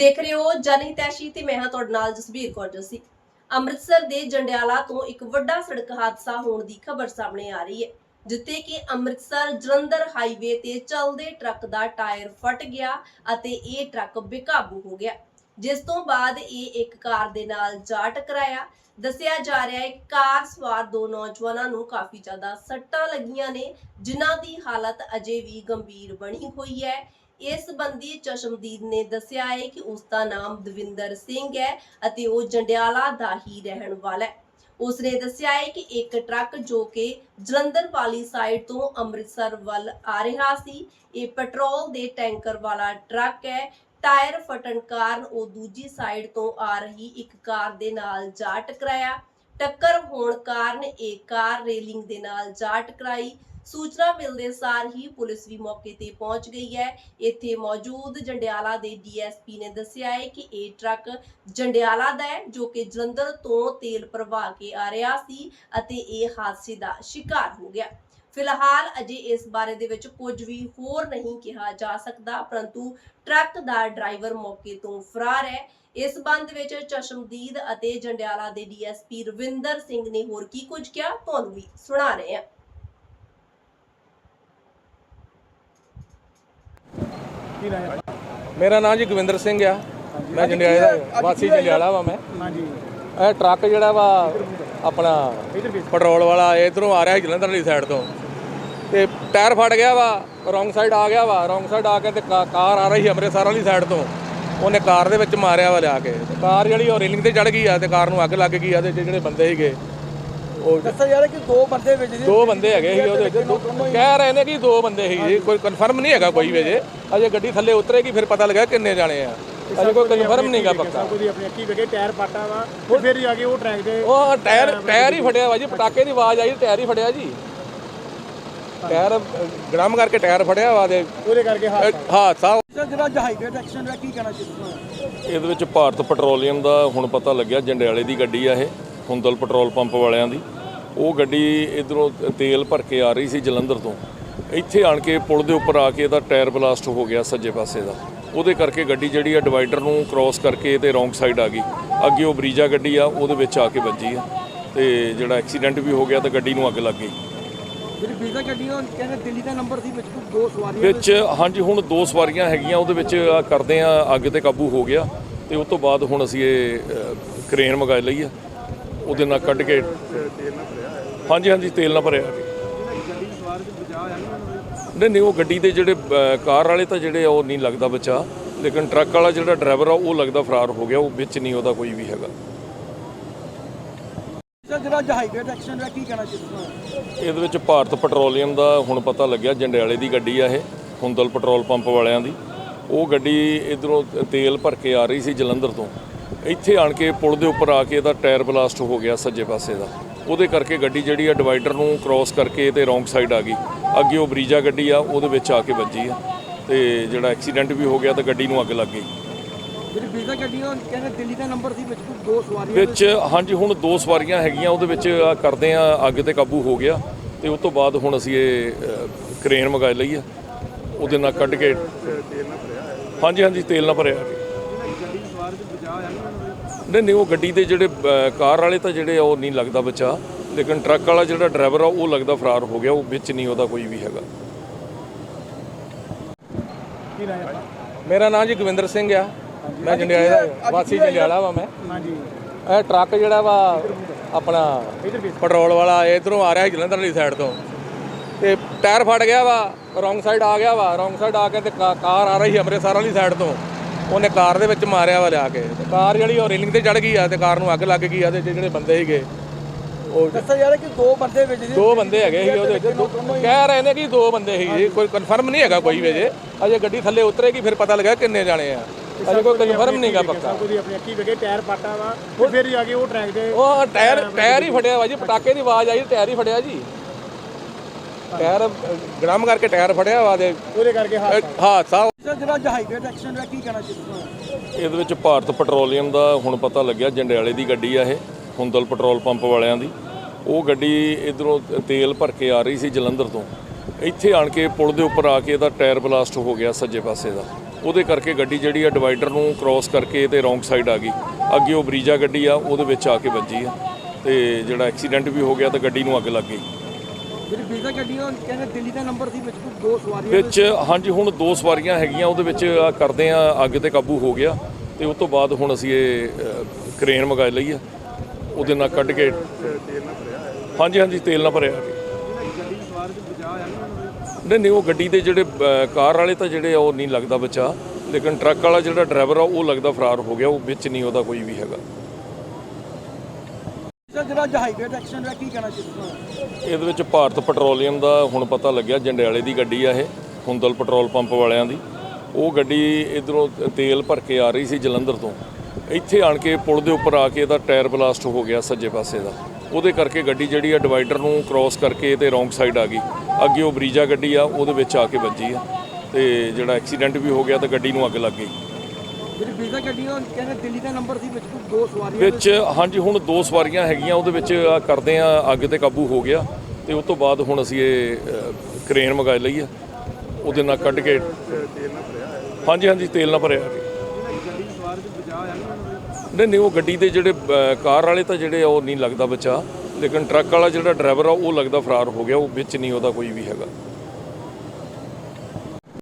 ਦੇਖ ਰਹੇ ਹੋ ਜਨਹਿਤੈਸ਼ੀ ਤੇ ਮੈਂ ਹਾਂ ਤੁਹਾਡੇ ਨਾਲ ਜਸਬੀਰ ਕੌਰ ਜੱਸੀ। ਅੰਮ੍ਰਿਤਸਰ ਦੇ ਜੰਡਿਆਲਾ ਤੋਂ ਇੱਕ ਵੱਡਾ ਸੜਕ ਹਾਦਸਾ ਹੋਣ ਦੀ ਖਬਰ ਸਾਹਮਣੇ ਆ ਰਹੀ ਹੈ, ਜਿੱਥੇ ਕਿ ਅੰਮ੍ਰਿਤਸਰ ਜਲੰਧਰ ਹਾਈਵੇ ਤੇ ਚੱਲਦੇ ਟਰੱਕ ਦਾ ਟਾਇਰ ਫਟ ਗਿਆ ਅਤੇ ਇਹ ਟਰੱਕ ਬੇਕਾਬੂ ਹੋ ਗਿਆ। ਜਿਸ ਤੋਂ ਬਾਅਦ ਇਹ ਇੱਕ ਕਾਰ ਦੇ ਨਾਲ ਜਾ ਟਕਰਾਇਆ। ਦੱਸਿਆ ਜਾ ਰਿਹਾ ਹੈ ਕਿ ਕਾਰ ਸਵਾਰ ਦੋ ਨੌਜਵਾਨਾਂ ਨੂੰ ਕਾਫੀ ਜ਼ਿਆਦਾ ਸੱਟਾਂ ਲੱਗੀਆਂ ਨੇ, ਜਿਨ੍ਹਾਂ ਦੀ ਹਾਲਤ ਅਜੇ ਵੀ ਗੰਭੀਰ ਬਣੀ ਹੋਈ ਹੈ। ਇਸ ਸੰਬੰਧੀ ਚਸ਼ਮਦੀਦ ਨੇ ਦੱਸਿਆ ਹੈ ਕਿ ਉਸ ਦਾ ਨਾਮ ਦਵਿੰਦਰ ਸਿੰਘ ਹੈ ਅਤੇ ਉਹ ਜੰਡਿਆਲਾ ਦਾ ਹੀ ਰਹਿਣ ਵਾਲਾ ਹੈ। ਉਸ ਨੇ ਦੱਸਿਆ ਹੈ ਕਿ ਇੱਕ ਟਰੱਕ ਜੋ ਕਿ ਜਲੰਧਰ ਵਾਲੀ ਸਾਈਡ ਤੋਂ ਅੰਮ੍ਰਿਤਸਰ ਵੱਲ ਆ ਰਿਹਾ ਸੀ, ਇਹ ਪੈਟਰੋਲ ਦੇ ਟੈਂਕਰ ਵਾਲਾ ਟਰੱਕ ਹੈ। ਟਾਇਰ ਫਟਣ ਕਾਰਨ ਉਹ ਦੂਜੀ ਸਾਈਡ ਤੋਂ ਆ ਰਹੀ ਇੱਕ ਕਾਰ ਦੇ ਨਾਲ ਜਾ ਟਕਰਾਇਆ। ਟੱਕਰ ਹੋਣ ਕਾਰਨ ਇਹ ਕਾਰ ਰੇਲਿੰਗ ਦੇ ਨਾਲ ਜਾ ਟਕਰਾਈ। ਸੂਚਨਾ ਮਿਲਦੇ ਸਾਰ ਹੀ ਪੁਲਿਸ ਵੀ ਮੌਕੇ ਤੇ ਪਹੁੰਚ ਗਈ ਹੈ। ਇੱਥੇ ਮੌਜੂਦ ਜੰਡਿਆਲਾ ਦੇ ਡੀਐਸਪੀ ਨੇ ਦੱਸਿਆ ਹੈ ਕਿ ਇਹ ਟਰੱਕ ਜੰਡਿਆਲਾ ਦਾ ਹੈ, ਜੋ ਕਿ ਜਲੰਧਰ ਤੋਂ ਤੇਲ ਭਰਵਾ ਕੇ ਆ ਰਿਹਾ ਸੀ ਅਤੇ ਇਹ ਹਾਦਸੇ ਦਾ ਸ਼ਿਕਾਰ ਹੋ ਗਿਆ। ਫਿਲਹਾਲ ਅਜੇ ਇਸ ਬਾਰੇ ਦੇ ਵਿੱਚ ਕੁਝ ਵੀ ਹੋਰ ਨਹੀਂ ਕਿਹਾ ਜਾ ਸਕਦਾ, ਪਰੰਤੂ ਟਰੱਕ ਦਾ ਡਰਾਈਵਰ ਮੌਕੇ ਤੋਂ ਫਰਾਰ ਹੈ। ਇਸ ਸੰਬੰਧ ਵਿੱਚ ਚਸ਼ਮਦੀਦ ਅਤੇ ਜੰਡਿਆਲਾ ਦੇ ਡੀਐਸਪੀ ਰਵਿੰਦਰ ਸਿੰਘ ਨੇ ਹੋਰ ਕੀ ਕੁਝ ਕਿਹਾ, ਤੁਹਾਨੂੰ ਵੀ ਸੁਣਾ ਰਹੇ ਹਾਂ। ਕੀ ਮੇਰਾ ਨਾਮ ਜੀ ਗਵਿੰਦਰ ਸਿੰਘ ਆ। ਮੈਂ ਜੰਡਿਆਲੇ ਦਾ ਵਾਸੀ ਜੰਡਿਆਲਾ ਵਾ ਮੈਂ। ਹਾਂਜੀ। ਇਹ ਟਰੱਕ ਜਿਹੜਾ ਵਾ ਆਪਣਾ ਪੈਟਰੋਲ ਵਾਲਾ ਇਧਰੋਂ ਆ ਰਿਹਾ ਜਲੰਧਰ ਵਾਲੀ ਸਾਈਡ ਤੋਂ। ਤੇ ਟਾਇਰ ਫਟ ਗਿਆ ਵਾ ਰੋਂਗ ਸਾਈਡ ਆ ਗਿਆ ਵਾ ਰੋਂਗ ਸਾਈਡ ਆ ਕੇ ਤੇ ਕਾਰ ਆ ਰਹੀ ਅੰਮ੍ਰਿਤਸਰ ਵਾਲੀ ਸਾਈਡ ਤੋਂ। ਉਹਨੇ ਕਾਰ ਦੇ ਵਿੱਚ ਮਾਰਿਆ ਵਾ ਲਿਆ ਕੇ। ਕਾਰ ਜਿਹੜੀ ਉਹ ਰੇਲਿੰਗ ਤੇ ਚੜ ਗਈ ਆ ਤੇ ਕਾਰ ਨੂੰ ਅੱਗ ਲੱਗ ਗਈ ਆ ਤੇ ਜਿਹੜੇ ਬੰਦੇ ਸੀਗੇ ਉਹ ਦੱਸਿਆ ਜਾ ਰਿਹਾ ਕਿ ਦੋ ਬੰਦੇ ਵਿੱਚ ਜੀ ਦੋ ਬੰਦੇ ਹੈਗੇ ਸੀ ਉਹਦੇ ਵਿੱਚ। ਦੋ- ਕਹਿ ਰਹੇ ਨੇ ਕਿ ਦੋ ਬੰਦੇ ਸੀ ਜੀ। ਕੋਈ ਕਨਫਰਮ ਨਹੀਂ ਹੈਗਾ ਕੋਈ ਵੀ ਅਜੇ। ਅਜੇ ਗੱਡੀ ਥੱਲੇ ਉਤਰੇਗੀ ਫਿਰ ਪਤਾ ਲੱਗਾ ਕਿੰਨੇ ਜਾਣੇ ਆ। ਅਜੇ ਕੋਈ ਕਨਫਰਮ ਨਹੀਂਗਾ ਪੱਕਾ। ਕੋਈ ਆਪਣੀ ਅੱਖੀ ਵੇਖੇ ਟਾਇਰ ਪਾਟਾ ਵਾ ਤੇ ਫਿਰ ਜਾ ਕੇ ਉਹ ਟਰੈਕ ਦੇ ਉਹ ਟਾਇਰ ਟਾਇਰ ਹੀ ਫਟਿਆ ਵਾ ਜੀ। ਪਟਾਕੇ ਦੀ ਆਵਾਜ਼ ਆਈ ਟਾਇਰ ਹੀ ਫਟਿਆ ਜੀ। ਟਾਇਰ ਗ੍ਰਾਮ ਕਰਕੇ ਟਾਇਰ ਫਟਿਆ ਵਾ ਤੇ ਉਹਦੇ ਕਰਕੇ ਹਾਦਸਾ ਹਾਦਸਾ ਸਰ ਜਿਹੜਾ ਹਾਈਵੇ ਦਾ ਐਕਸੀਡੈਂਟ ਹੋਇਆ ਕੀ ਕਹਿਣਾ ਚਾਹੀਦਾ ਇਹਦੇ ਵਿੱਚ ਭਾਰਤ ਪੈਟਰੋਲੀਅਮ ਦਾ ਹੁਣ ਪਤਾ ਲੱਗਿਆ ਜੰਡਿਆਲੇ ਦੀ ਗੱਡੀ ਆ ਇਹ। ਹੁੰਦਲ ਪੈਟਰੋਲ ਪੰਪ ਵਾਲਿਆਂ ਦੀ ਉਹ ਗੱਡੀ ਇਧਰੋਂ ਤੇਲ ਭਰ ਕੇ ਆ ਰਹੀ ਸੀ ਜਲੰਧਰ ਤੋਂ। ਇੱਥੇ ਆਣ ਕੇ ਪੁਲ ਦੇ ਉੱਪਰ ਆ ਕੇ ਇਹਦਾ ਟਾਇਰ ਬਲਾਸਟ ਹੋ ਗਿਆ ਸੱਜੇ ਪਾਸੇ ਦਾ। ਉਹਦੇ ਕਰਕੇ ਗੱਡੀ ਜਿਹੜੀ ਆ ਡਿਵਾਈਡਰ ਨੂੰ ਕ੍ਰਾਸ ਕਰਕੇ ਤੇ ਰੋਂਗ ਸਾਈਡ ਆ ਗਈ। ਅੱਗੇ ਉਹ ਬਰੀਜਾ ਗੱਡੀ ਆ ਉਹਦੇ ਵਿੱਚ ਆ ਕੇ ਵੱਜੀ ਆ। ਤੇ ਜਿਹੜਾ ਐਕਸੀਡੈਂਟ ਵੀ ਹੋ ਗਿਆ ਤੇ ਗੱਡੀ ਨੂੰ ਅੱਗ ਲੱਗ ਗਈ। ਜਿਹੜੀ ਵੀਜ਼ਾ ਗੱਡੀ ਉਹ ਕਹਿੰਦੇ ਦਿੱਲੀ ਦਾ ਨੰਬਰ ਸੀ ਵਿੱਚ ਦੋ ਸਵਾਰੀਆਂ ਵਿੱਚ ਹਾਂਜੀ ਹੁਣ ਦੋ ਸਵਾਰੀਆਂ ਹੈਗੀਆਂ ਉਹਦੇ ਵਿੱਚ ਆ ਕਰਦੇ ਆ ਅੱਗ ਤੇ ਕਾਬੂ ਹੋ ਗਿਆ। ਤੇ ਉਸ ਤੋਂ ਬਾਅਦ ਹੁਣ ਅਸੀਂ ਇਹ ਕ੍ਰੇਨ ਮੰਗਾਈ ਲਈ ਆ। ਉਹਦੇ ਨਾਲ ਕੱਢ ਕੇ ਹਾਂਜੀ ਹਾਂਜੀ ਤੇਲ ਨਾਲ ਭਰਿਆ ਨਹੀਂ ਨਹੀਂ ਉਹ ਗੱਡੀ ਦੇ ਜਿਹੜੇ ਕਾਰ ਵਾਲੇ ਤਾਂ ਜਿਹੜੇ ਉਹ ਨਹੀਂ ਲੱਗਦਾ ਬਚਾ। ਲੇਕਿਨ ਟਰੱਕ ਵਾਲਾ ਜਿਹੜਾ ਡਰਾਈਵਰ ਆ ਉਹ ਲੱਗਦਾ ਫਰਾਰ ਹੋ ਗਿਆ। ਉਹ ਵਿੱਚ ਨਹੀਂ ਉਹਦਾ ਕੋਈ ਵੀ ਹੈਗਾ। ਇਹਦੇ ਵਿੱਚ ਭਾਰਤ ਪੈਟਰੋਲੀਅਮ ਦਾ ਹੁਣ ਪਤਾ ਲੱਗਿਆ ਜੰਡਿਆਲੇ ਦੀ ਗੱਡੀ ਆ ਇਹ ਹੁੰਦਲ ਪੈਟਰੋਲ ਪੰਪ ਵਾਲਿਆਂ ਦੀ। ਉਹ ਗੱਡੀ ਇਧਰੋਂ ਤੇਲ ਭਰ ਕੇ ਆ ਰਹੀ ਸੀ ਜਲੰਧਰ ਤੋਂ। ਇੱਥੇ ਆਣ ਕੇ ਪੁਲ ਦੇ ਉੱਪਰ ਆ ਕੇ ਇਹਦਾ ਟਾਇਰ ਬਲਾਸਟ ਹੋ ਗਿਆ ਸੱਜੇ ਪਾਸੇ ਦਾ। ਉਹਦੇ ਕਰਕੇ ਗੱਡੀ ਜਿਹੜੀ ਆ ਡਿਵਾਈਡਰ ਨੂੰ ਕ੍ਰਾਸ ਕਰਕੇ ਤੇ ਰੋਂਗ ਸਾਈਡ ਆ ਗਈ। ਅੱਗੇ ਉਹ ਬਰੀਜਾ ਗੱਡੀ ਆ ਉਹਦੇ ਵਿੱਚ ਆ ਕੇ ਵੱਜੀ ਆ। ਤੇ ਜਿਹੜਾ ਐਕਸੀਡੈਂਟ ਵੀ ਹੋ ਗਿਆ ਤੇ ਗੱਡੀ ਨੂੰ ਅੱਗ ਲੱਗ ਗਈ। ਜਿਹੜੀ ਵੀਜ਼ਾ ਗੱਡੀ ਉਹ ਕਹਿੰਦੇ ਦਿੱਲੀ ਦਾ ਨੰਬਰ ਸੀ ਵਿੱਚ ਦੋ ਸਵਾਰੀਆਂ ਵਿੱਚ ਹਾਂਜੀ ਹੁਣ ਦੋ ਸਵਾਰੀਆਂ ਹੈਗੀਆਂ ਉਹਦੇ ਵਿੱਚ ਆ ਕਰਦੇ ਆ ਅੱਗ ਤੇ ਕਾਬੂ ਹੋ ਗਿਆ। ਤੇ ਉਸ ਤੋਂ ਬਾਅਦ ਹੁਣ ਅਸੀਂ ਇਹ ਕ੍ਰੇਨ ਮੰਗਾਈ ਲਈ ਆ। ਉਹਦੇ ਨਾਲ ਕੱਢ ਕੇ ਹਾਂਜੀ ਹਾਂਜੀ ਤੇਲ ਨਾਲ ਭਰਿਆ ਗੱਡੀ ਸਵਾਰ ਦੇ ਬਚਾ ਆ ਨਹੀਂ ਨਹੀਂ ਉਹ ਗੱਡੀ ਦੇ ਜਿਹੜੇ ਕਾਰ ਵਾਲੇ ਤਾਂ ਜਿਹੜੇ ਉਹ ਨਹੀਂ ਲੱਗਦਾ ਬਚਾ। ਲੇਕਿਨ ਟਰੱਕ ਵਾਲਾ ਜਿਹੜਾ ਡਰਾਈਵਰ ਆ ਉਹ ਲੱਗਦਾ ਫਰਾਰ ਹੋ ਗਿਆ। ਉਹ ਵਿੱਚ ਨਹੀਂ ਉਹਦਾ ਕੋਈ ਵੀ ਹੈਗਾ। ਕੀ ਮੇਰਾ ਨਾਮ ਜੀ ਗਵਿੰਦਰ ਸਿੰਘ ਆ। ਮੈਂ ਜੰਡਿਆਲੇ ਦਾ ਵਾਸੀ ਜੰਡਿਆਲਾ ਵਾ ਮੈਂ। ਹਾਂਜੀ। ਇਹ ਟਰੱਕ ਜਿਹੜਾ ਵਾ ਆਪਣਾ ਪੈਟਰੋਲ ਵਾਲਾ ਇਧਰੋਂ ਆ ਰਿਹਾ ਜਲੰਧਰ ਵਾਲੀ ਸਾਈਡ ਤੋਂ। ਤੇ ਟਾਇਰ ਫਟ ਗਿਆ ਵਾ ਰੋਂਗ ਸਾਈਡ ਆ ਗਿਆ ਵਾ। ਰੋਂਗ ਸਾਈਡ ਆ ਕੇ ਤੇ ਕਾਰ ਆ ਰਹੀ ਅੰਮ੍ਰਿਤਸਰ ਵਾਲੀ ਸਾਈਡ ਤੋਂ। ਉਹਨੇ ਕਾਰ ਦੇ ਵਿੱਚ ਮਾਰਿਆ ਵਾ ਲਿਆ ਕੇ। ਤੇ ਕਾਰ ਜਿਹੜੀ ਉਹ ਰੇਲਿੰਗ ਤੇ ਚੜ ਗਈ ਆ ਤੇ ਕਾਰ ਨੂੰ ਅੱਗ ਲੱਗ ਗਈ ਆ ਤੇ ਜਿਹੜੇ ਬੰਦੇ ਸੀਗੇ ਉਹ ਦੱਸਿਆ ਰਿਹਾ ਕਿ ਦੋ ਬੰਦੇ ਵਿੱਚ ਦੋ ਬੰਦੇ ਹੈਗੇ ਸੀ ਉਹਦੇ ਵਿੱਚ। ਦੋ- ਕਹਿ ਰਹੇ ਨੇ ਕਿ ਦੋ ਬੰਦੇ ਸੀ ਕੋਈ ਕਨਫਰਮ ਨਹੀਂ ਹੈਗਾ ਕੋਈ ਵੀ ਅਜੇ। ਗੱਡੀ ਥੱਲੇ ਉਤਰੇਗੀ ਫਿਰ ਪਤਾ ਲੱਗਾ ਕਿੰਨੇ ਜਾਣੇ ਆ। ਅਜੇ ਕੋਈ ਕਨਫਰਮ ਨਹੀਂਗਾ ਪੱਕਾ। ਕੋਈ ਆਪਣੀ ਅੱਖੀ ਵੇਖੇ ਟਾਇਰ ਪਾਟਾ ਵਾ ਫਿਰ ਜਾ ਕੇ ਉਹ ਟਰੈਕ ਦੇ ਉਹ ਟਾਇਰ ਟਾਇਰ ਹੀ ਫਟਿਆ ਵਾ ਜੀ ਪਟਾਕੇ ਦੀ ਆਵਾਜ਼ ਆਈ ਟਾਇਰ ਹੀ ਫਟਿਆ ਜੀ। ਟਾਇਰ ਗ੍ਰਾਮ ਕਰਕੇ ਟਾਇਰ ਫਟਿਆ ਵਾ ਤੇ ਉਹਦੇ ਕਰਕੇ ਹਾਦਸਾ ਜਿਹੜਾ ਹਾਈਵੇ ਐਕਸੀਡੈਂਟ ਹੋਇਆ ਕੀ ਕਹਿਣਾ ਚਾਹੀਦਾ ਇਹਦੇ ਵਿੱਚ ਭਾਰਤ ਪੈਟਰੋਲੀਅਮ ਦਾ ਹੁਣ ਪਤਾ ਲੱਗਿਆ, ਜੰਡਿਆਲੇ ਦੀ ਗੱਡੀ ਆ ਇਹ, ਹੁੰਦਲ ਪੈਟਰੋਲ ਪੰਪ ਵਾਲਿਆਂ ਦੀ। ਉਹ ਗੱਡੀ ਇਧਰੋਂ ਤੇਲ ਭਰ ਕੇ ਆ ਰਹੀ ਸੀ ਜਲੰਧਰ ਤੋਂ। ਇੱਥੇ ਆਣ ਕੇ ਪੁਲ ਦੇ ਉੱਪਰ ਆ ਕੇ ਇਹਦਾ ਟਾਇਰ ਬਲਾਸਟ ਹੋ ਗਿਆ ਸੱਜੇ ਪਾਸੇ ਦਾ। ਉਹਦੇ ਕਰਕੇ ਗੱਡੀ ਜਿਹੜੀ ਆ ਡਿਵਾਈਡਰ ਨੂੰ ਕ੍ਰਾਸ ਕਰਕੇ ਤੇ ਰੋਂਗ ਸਾਈਡ ਆ ਗਈ। ਅੱਗੇ ਉਹ ਬਰੀਜਾ ਗੱਡੀ ਆ, ਉਹਦੇ ਵਿੱਚ ਆ ਕੇ ਵੱਜੀ ਆ। ਤੇ ਜਿਹੜਾ ਐਕਸੀਡੈਂਟ ਵੀ ਹੋ ਗਿਆ ਤਾਂ ਗੱਡੀ ਨੂੰ ਅੱਗ ਲੱਗ ਗਈ। ਜਿਹੜੀ ਬੀਜ਼ਾ ਗੱਡੀ ਕਹਿੰਦੇ ਦਿੱਲੀ ਦਾ ਨੰਬਰ ਸੀ ਵਿੱਚ ਕੋਈ ਦੋ ਸਵਾਰੀਆਂ ਵਿੱਚ ਹਾਂਜੀ ਹੁਣ ਦੋ ਸਵਾਰੀਆਂ ਹੈਗੀਆਂ ਉਹਦੇ ਵਿੱਚ ਆ ਕਰਦੇ ਆ ਅੱਗ ਤੇ ਕਾਬੂ ਹੋ ਗਿਆ ਤੇ ਉਸ ਤੋਂ ਬਾਅਦ ਹੁਣ ਅਸੀਂ ਇਹ ਅ, ਕਰੇਨ ਮੰਗਾ ਲਈ ਆ ਉਹਦੇ ਨਾਲ ਕੱਢ ਕੇ ਹਾਂਜੀ ਹਾਂਜੀ ਤੇਲ ਨਾਲ ਭਰਿਆ। ਨਹੀਂ ਨਹੀਂ ਉਹ ਗੱਡੀ ਦੇ ਜਿਹੜੇ ਅ, ਕਾਰ ਵਾਲੇ ਤਾਂ ਜਿਹੜੇ ਆ ਉਹ ਨਹੀਂ ਲੱਗਦਾ ਬਚਾ ਲੇਕਿਨ ਟਰੱਕ ਵਾਲਾ ਜਿਹੜਾ ਡਰਾਈਵਰ ਆ ਉਹ ਲੱਗਦਾ ਫਰਾਰ ਹੋ ਗਿਆ ਉਹ ਵਿੱਚ ਨਹੀਂ ਉਹਦਾ ਕੋਈ ਵੀ ਹੈਗਾ। ਜਿਹੜਾ ਅੱਜ ਹਾਈਵੇ ਐਕਸੀਡੈਂਟ ਹੋਇਆ? ਕੀ ਕਹਿਣਾ ਚਾਹੀਦਾ ਇਹਦੇ ਵਿੱਚ ਭਾਰਤ ਪੈਟਰੋਲੀਅਮ ਦਾ ਹੁਣ ਪਤਾ ਲੱਗਿਆ, ਜੰਡਿਆਲੇ ਦੀ ਗੱਡੀ ਆ ਇਹ, ਹੁੰਦਲ ਪੈਟਰੋਲ ਪੰਪ ਵਾਲਿਆਂ ਦੀ। ਉਹ ਗੱਡੀ ਇਧਰੋਂ ਤੇਲ ਭਰ ਕੇ ਆ ਰਹੀ ਸੀ ਜਲੰਧਰ ਤੋਂ। ਇੱਥੇ ਆਣ ਕੇ ਪੁਲ ਦੇ ਉੱਪਰ ਆ ਕੇ ਇਹਦਾ ਟਾਇਰ ਬਲਾਸਟ ਹੋ ਗਿਆ ਸੱਜੇ ਪਾਸੇ ਦਾ। ਉਹਦੇ ਕਰਕੇ ਗੱਡੀ ਜਿਹੜੀ ਆ ਡਿਵਾਈਡਰ ਨੂੰ ਕ੍ਰਾਸ ਕਰਕੇ ਤੇ ਰੋਂਗ ਸਾਈਡ ਆ ਗਈ। ਅੱਗੇ ਉਹ ਬਰੀਜਾ ਗੱਡੀ ਆ, ਉਹਦੇ ਵਿੱਚ ਆ ਕੇ ਵੱਜੀ ਆ। ਤੇ ਜਿਹੜਾ ਐਕਸੀਡੈਂਟ ਵੀ ਹੋ ਗਿਆ ਤੇ ਗੱਡੀ ਨੂੰ ਅੱਗ ਲੱਗ ਗਈ। ਜਿਹੜੀ ਬੀਜ਼ਾ ਗੱਡੀ ਉਹ ਕਹਿੰਦੇ ਦਿੱਲੀ ਦਾ ਨੰਬਰ ਸੀ ਵਿੱਚ ਕੋਈ ਦੋ ਸਵਾਰੀਆਂ ਵਿੱਚ ਹਾਂਜੀ ਹੁਣ ਦੋ ਸਵਾਰੀਆਂ ਹੈਗੀਆਂ ਉਹਦੇ ਵਿੱਚ ਆ ਕਰਦੇ ਆ ਅੱਗ ਤੇ ਕਾਬੂ ਹੋ ਗਿਆ ਤੇ ਉਸ ਤੋਂ ਬਾਅਦ ਹੁਣ ਅਸੀਂ ਇਹ ਅ, ਕਰੇਨ ਮੰਗਾ ਲਈ ਆ ਉਹਦੇ ਨਾਲ ਕੱਢ ਕੇ ਹਾਂਜੀ ਹਾਂਜੀ ਤੇਲ ਨਾਲ ਭਰਿਆ ਜੀ ਨਹੀਂ ਨਹੀਂ ਉਹ ਗੱਡੀ ਦੇ ਜਿਹੜੇ ਅ, ਕਾਰ ਵਾਲੇ ਤਾਂ ਜਿਹੜੇ ਆ ਉਹ ਨਹੀਂ ਲੱਗਦਾ ਬਚਾ ਲੇਕਿਨ ਟਰੱਕ ਵਾਲਾ ਜਿਹੜਾ ਡਰਾਈਵਰ ਆ ਉਹ ਲੱਗਦਾ ਫਰਾਰ ਹੋ ਗਿਆ ਉਹ ਵਿੱਚ ਨਹੀਂ ਉਹਦਾ ਕੋਈ ਵੀ ਹੈਗਾ।